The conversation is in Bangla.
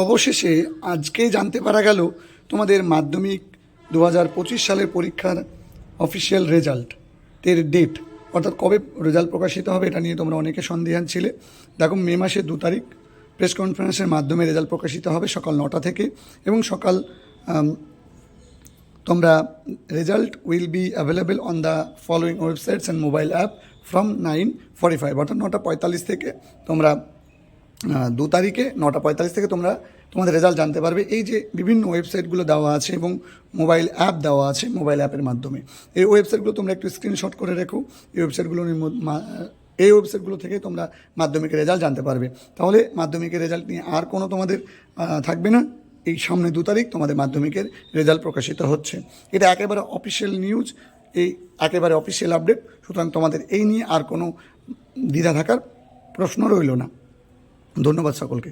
অবশেষে আজকেই জানতে পারা গেল তোমাদের মাধ্যমিক দু হাজার পঁচিশ সালের পরীক্ষার অফিসিয়াল রেজাল্ট এর ডেট অর্থাৎ কবে রেজাল্ট প্রকাশিত হবে এটা নিয়ে তোমরা অনেকে সন্দেহান ছিলে। দেখো, মে মাসের দু তারিখ প্রেস কনফারেন্সের মাধ্যমে রেজাল্ট প্রকাশিত হবে সকাল নটা থেকে এবং সকাল তোমরা result will be available on the following websites and mobile app from nine forty five অর্থাৎ নটা পঁয়তাল্লিশ থেকে তোমরা দু তারিখে, নটা পঁয়তাল্লিশ থেকে তোমরা তোমাদের রেজাল্ট জানতে পারবে। এই যে বিভিন্ন ওয়েবসাইটগুলো দেওয়া আছে এবং মোবাইল অ্যাপ দেওয়া আছে মোবাইল অ্যাপের মাধ্যমে। এই ওয়েবসাইটগুলো তোমরা একটু স্ক্রিনশট করে রেখো। এই ওয়েবসাইটগুলোর এই ওয়েবসাইটগুলো থেকে তোমরা মাধ্যমিকের রেজাল্ট জানতে পারবে। তাহলে মাধ্যমিকের রেজাল্ট নিয়ে আর কোনো তোমাদের থাকবে না। এই সামনে দু তারিখ তোমাদের মাধ্যমিকের রেজাল্ট প্রকাশিত হচ্ছে। এটা একেবারে অফিসিয়াল নিউজ এই একেবারে অফিসিয়াল আপডেট সুতরাং তোমাদের এই নিয়ে আর কোনো দ্বিধা থাকার প্রশ্ন রইল না। ধন্যবাদ সকলকে